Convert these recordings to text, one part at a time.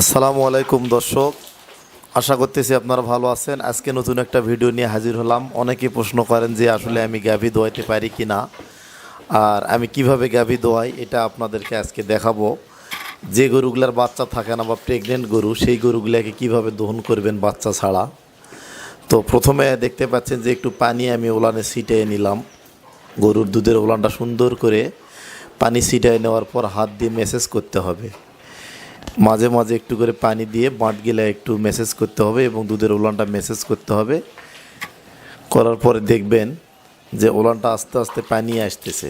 আসসালামু আলাইকুম দর্শক, আশা করতেছি আপনারা ভালো আছেন। আজকে নতুন একটা ভিডিও নিয়ে হাজির হলাম। অনেকে প্রশ্ন করেন যে আসলে আমি গাভী দোয়াইতে পারি কি না? আর আমি কীভাবে গাভী দোয়াই, এটা আপনাদেরকে আজকে দেখাবো। যে গরুগুলার বাচ্চা থাকে না বা প্রেগনেন্ট গরু, সেই গরুগুলাকে কীভাবে দহন করবেন বাচ্চা ছাড়া? তো প্রথমে দেখতে পাচ্ছেন যে একটু পানি আমি ওলানে ছিটিয়ে নিলাম। গরুর দুধের ওলানটা সুন্দর করে পানি ছিটিয়ে নেওয়ার পর হাত দিয়ে মেসেজ করতে হবে। মাঝে মাঝে একটু করে পানি দিয়ে বাঁট গেলে একটু মেসেজ করতে হবে এবং দুধের ওলানটা মেসেজ করতে হবে। করার পরে দেখবেন যে ওলানটা আস্তে আস্তে পানি আসতেছে।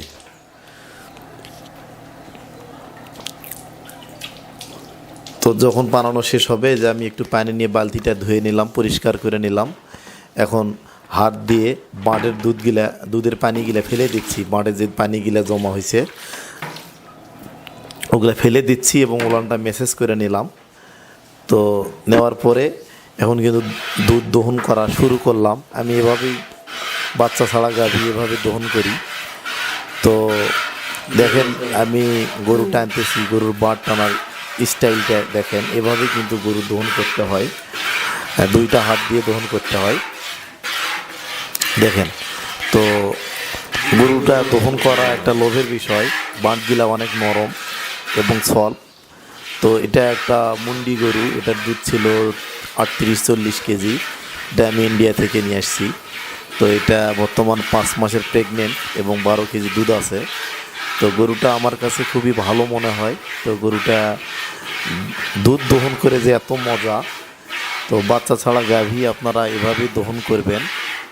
তো যখন বানানো শেষ হবে, যে আমি একটু পানি নিয়ে বালতিটা ধুয়ে নিলাম, পরিষ্কার করে নিলাম। এখন হাত দিয়ে বাঁটের দুধগুলা দুধের পানিগুলা ফেলে দিচ্ছি। বাঁটের যে পানিগুলা জমা হয়েছে ওগুলো ফেলে দিচ্ছি এবং উলানটা মেসেজ করে নিলাম। তো নেওয়ার পরে এখন কিন্তু দুধ দহন করা শুরু করলাম। আমি এভাবেই বাচ্চা ছাড়া গাভী এভাবে দহন করি। তো দেখেন আমি গরু টানতেছি, গরুর বাঁট টানার স্টাইলটা দেখেন। এভাবে কিন্তু গরু দহন করতে হয়। দুইটা হাত দিয়ে দহন করতে হয়। দেখেন, তো গরুটা দহন করা একটা লোভের বিষয়। বাঁটগুলা অনেক নরম। এবং সল তো এটা একটা মুন্ডি গরু, এটার দুধ ছিল আটত্রিশ চল্লিশ কেজি। এটা আমি ইন্ডিয়া থেকে নিয়ে আসছি। তো এটা বর্তমান পাঁচ মাসের প্রেগনেন্ট এবং বারো কেজি দুধ আছে। তো গরুটা আমার কাছে খুবই ভালো মনে হয়। তো গরুটা দুধ দহন করে যে এত মজা, তো বাচ্চা ছাড়া গাভী আপনারা এভাবেই দহন করবেন।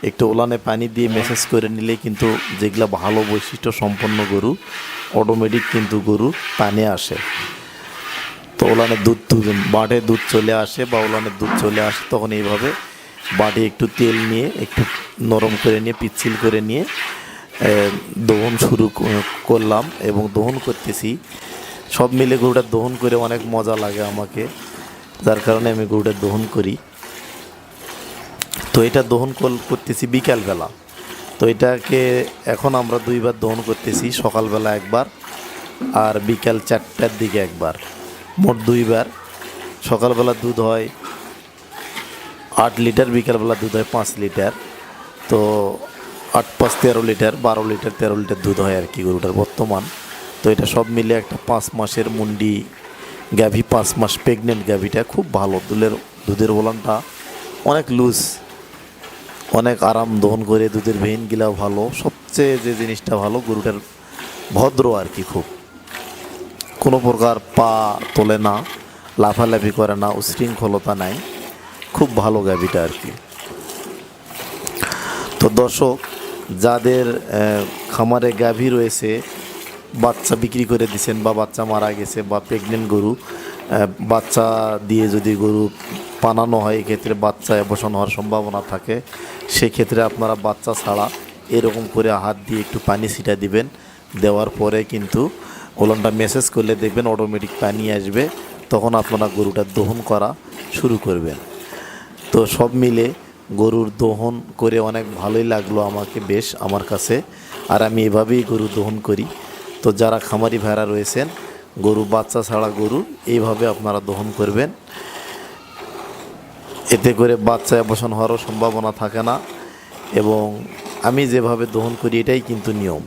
একটু ওলানে পানি দিয়ে মেসেজ করে নিলে কিন্তু যেগুলা ভালো বৈশিষ্ট্য সম্পন্ন গরু অটোমেটিক কিন্তু গরু পানে আসে। তো ওলানে দুধ বাঁটে দুধ চলে আসে বা ওলানের দুধ চলে আসে, তখন এইভাবে বাঁটে একটু তেল নিয়ে, একটু নরম করে নিয়ে, পিচ্ছিল করে নিয়ে দহন শুরু করলাম এবং দহন করতেছি। সব মিলে গরুটা দহন করে অনেক মজা লাগে আমাকে, যার কারণে আমি গরুটা দহন করি। তো এটা দহন করতেছি বিকালবেলা। তো এটাকে এখন আমরা দুইবার দহন করতেছি, সকালবেলা একবার আর বিকাল চারটার দিকে একবার, মোট দুইবার। সকালবেলা দুধ হয় আট লিটার, বিকালবেলা দুধ হয় পাঁচ লিটার। তো আট পাঁচ তেরো লিটার, বারো লিটার, তেরো লিটার দুধ হয় আর কি গরুটার বর্তমান। তো এটা সব মিলে একটা পাঁচ মাসের মুন্ডি গাভী, পাঁচ মাস প্রেগনেন্ট গাভীটা খুব ভালো। দুধের দুধের ওলানটা অনেক লুজ অনেক আরাম দহন করে, দুধের ভেইনগুলাও ভালো, সবচেয়ে যে জিনিসটা ভালো, গরুটার ভদ্র আর কি খুব। কোনো প্রকার পা তোলে না, লাফালাফি করে না, উশৃঙ্খলতা নাই, খুব ভালো গাভিটা আর কি। তো দর্শক, যাদের খামারে গাভী রয়েছে, বাচ্চা বিক্রি করে দিছেন বা বাচ্চা মারা গেছে বা প্রেগনেন্ট গরু বাচ্চা দিয়ে যদি গরু পানানো হয়, এক্ষেত্রে বাচ্চা অবসান হওয়ার সম্ভাবনা থাকে। সেক্ষেত্রে আপনারা বাচ্চা ছাড়া এরকম করে হাত দিয়ে একটু পানি ছিটা দিবেন। দেওয়ার পরে কিন্তু ওলনটা মেসেজ করলে দেখবেন অটোমেটিক পানি আসবে। তখন আপনারা গরুটা দহন করা শুরু করবেন। তো সব মিলে গরুর দহন করে অনেক ভালোই লাগল আমাকে বেশ আমার কাছে। আর আমি এভাবেই গরু দহন করি। তো যারা খামারি ভাড়া রয়েছেন গরু, বাচ্চা ছাড়া গরু, এইভাবে আপনারা দহন করবেন। এতে করে বাচ্চা অবসান হওয়ারও সম্ভাবনা থাকে না এবং আমি যেভাবে দহন করি, এটাই কিন্তু নিয়ম।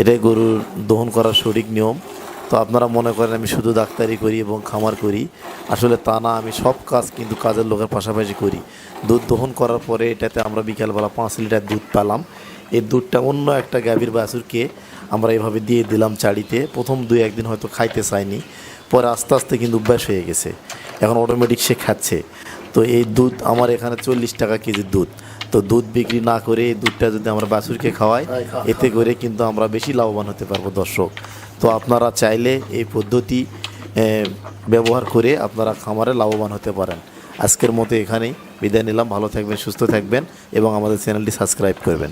এটাই গরুর দহন করার সঠিক নিয়ম। তো আপনারা মনে করেন আমি শুধু ডাক্তারি করি এবং খামার করি। আসলে তা না, আমি সব কাজ কিন্তু কাজের লোকের পাশাপাশি করি। দুধ দহন করার পরে এটাতে আমরা বিকালবেলা পাঁচ লিটার দুধ পেলাম। এই দুধটা অন্য একটা গাভীর বাছুরকে আমরা এভাবে দিয়ে দিলাম চাড়িতে। প্রথম দুই একদিন হয়তো খাইতে চাইনি। পরে আস্তে আস্তে কিন্তু অভ্যাস হয়ে গেছে। এখন অটোমেটিক সে খাচ্ছে। তো এই দুধ আমার এখানে চল্লিশ টাকা কেজির দুধ। তো দুধ বিক্রি না করে এই দুধটা যদি আমরা বাছুরকে খাওয়াই, এতে করে কিন্তু আমরা বেশি লাভবান হতে পারব দর্শক। তো আপনারা চাইলে এই পদ্ধতি ব্যবহার করে আপনারা খামারে লাভবান হতে পারেন। আজকের মতো এখানেই বিদায় নিলাম। ভালো থাকবেন, সুস্থ থাকবেন এবং আমাদের চ্যানেলটি সাবস্ক্রাইব করবেন।